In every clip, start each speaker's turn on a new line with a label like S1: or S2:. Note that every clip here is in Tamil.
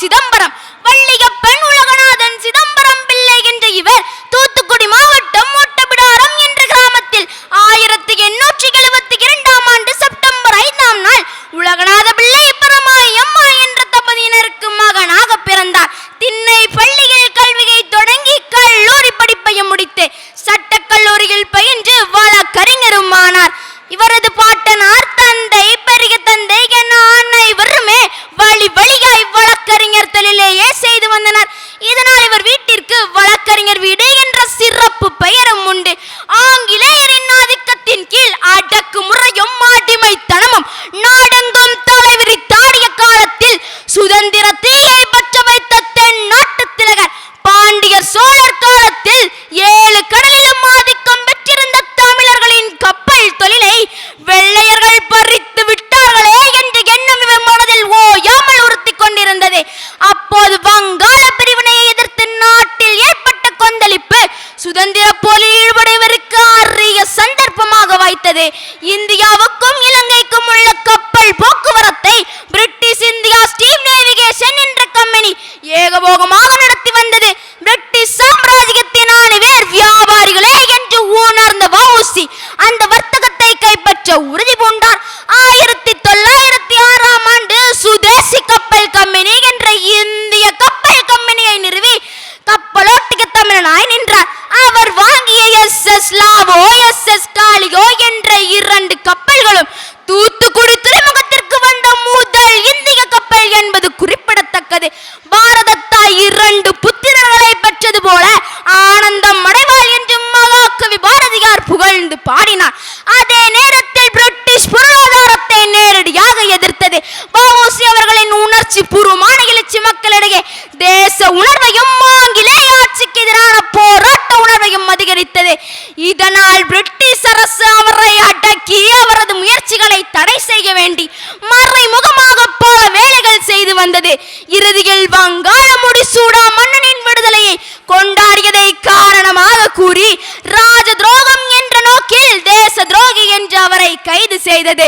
S1: ചിദംബരം. தீயை பற்ற வைத்த தென் நாட்டு திலகர் பாண்டியர் சோழர் காலத்தில் ஏழு கடலிலும் ஆதிக்கம் பெற்றிருந்த தமிழர்களின் கப்பல் தொழிலை வெள்ளையர்கள் பறித்து விட்டார்களே என்று எண்ணம் இவர் மனதில் ஓயாமல் உறுத்திக் கொண்டிருந்தது. அப்போது வங்காள பிரிவினையை எதிர்த்து நாட்டில் ஏற்பட்ட கொந்தளிப்பு சுதந்திர போரில் ஈடுபடுவதற்கு அரிய சந்தர்ப்பமாக வாய்த்தது. இந்தியாவுக்கும் இலங்கைக்கும் உள்ள கப்பல் போ குறிப்பிடத்தக்கது பாரதத்தாய் இரண்டு புத்திரர்களை பெற்றது போல ஆனந்தம் அடைவாள் என்று மகாகவி பாரதியார் புகழ்ந்து பாடினார். அதே நேரத்தில் பிரிட்டிஷ் பொருளாதாரத்தை நேரடியாக எதிர்த்தது. வஉசி அவர்களின் உணர்ச்சி பூர்வமான எழுச்சி மக்களிடையே தேச உணர்வையும் இதனால் பிரிட்டிஷ் அரசு அவரை அடக்கி அவரது முயற்சிகளை தடை செய்ய வேண்டி மறைமுகமாக பல வேலைகள் செய்து வந்தது. இறுதியில் வங்காள முடிசூடா மன்னனின் விடுதலையை கொண்டாடியதை காரணமாக கூறி ராஜ துரோகம் என்ற நோக்கில் தேச துரோகி என்று அவரை கைது செய்தது.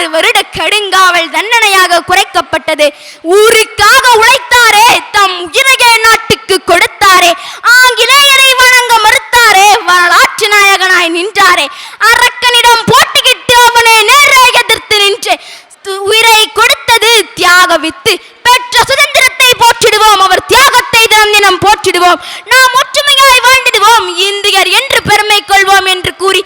S1: பதினாறு வருட கடுங்காவல் தண்டனையாக குறைக்கப்பட்டது. ஊருக்காக உழைத்தாரே தம் உயிரையே நாட்டுக்கு கொடுத்தாரே ஆங்கிலேயரை வணங்க மறுத்தாரே வரலாற்று நாயகனாய் நின்றாரே. அரக்கனிடம் போட்டுக்கிட்டு அவனை நேர எதிர்த்து நின்று உயிரை கொடுத்தது தியாக வித்து பெற்ற சுதந்திரத்தை போற்றிடுவோம் அவர் தியாகத்தை தினம் தினம் போற்றிடுவோம். நாம் ஒற்றுமையாய் வாழ்ந்திடுவோம் இந்தியர் என்று பெருமை கொள்வோம் என்று கூறி